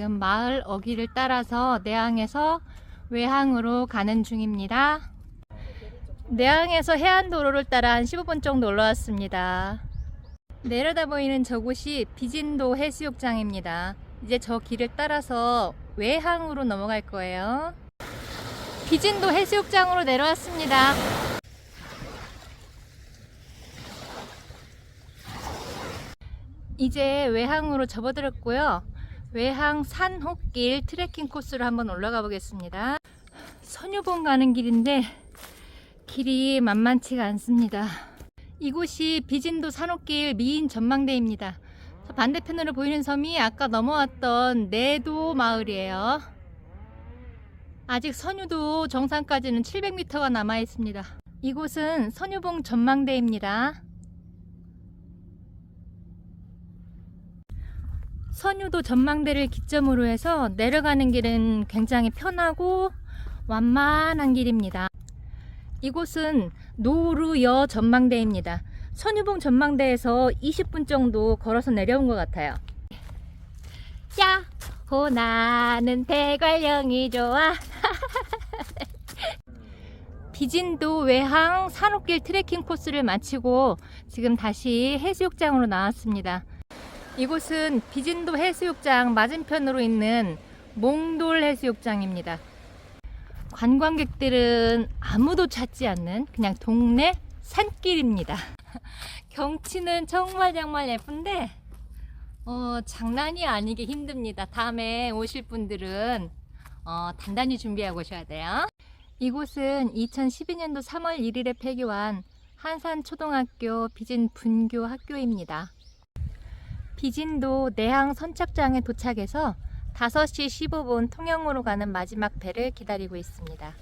지금 마을 어귀를 따라서 내항에서 외항으로 가는 중입니다. 내항에서 해안도로를 따라 한 15분 정도 올라왔습니다. 내려다 보이는 저곳이 비진도 해수욕장입니다. 이제 저 길을 따라서 외항으로 넘어갈 거예요. 비진도 해수욕장으로 내려왔습니다. 이제 외항으로 접어들었고요. 외항 산호길 트레킹 코스로 한번 올라가 보겠습니다. 선유봉 가는 길인데 길이 만만치가 않습니다. 이곳이 비진도 산호길 미인 전망대입니다. 저 반대편으로 보이는 섬이 아까 넘어왔던 내도 마을이에요. 아직 선유도 정상까지는 700m가 남아 있습니다. 이곳은 선유봉 전망대입니다. 선유도 전망대를 기점으로 해서 내려가는 길은 굉장히 편하고 완만한 길입니다. 이곳은 노루여 전망대입니다. 선유봉 전망대에서 20분 정도 걸어서 내려온 것 같아요. 야 호 나는 대관령이 좋아. 비진도 외항 산호길 트레킹 코스를 마치고 지금 다시 해수욕장으로 나왔습니다. 이곳은 비진도 해수욕장 맞은편으로 있는 몽돌 해수욕장입니다. 관광객들은 아무도 찾지 않는 그냥 동네 산길입니다. 경치는 정말 정말 예쁜데 어, 장난이 아니게 힘듭니다. 다음에 오실 분들은 어, 단단히 준비하고 오셔야 돼요. 이곳은 2012년도 3월 1일에 폐교한 한산초등학교 비진 분교 학교입니다. 비진도 내항 선착장에 도착해서 5시 15분 통영으로 가는 마지막 배를 기다리고 있습니다.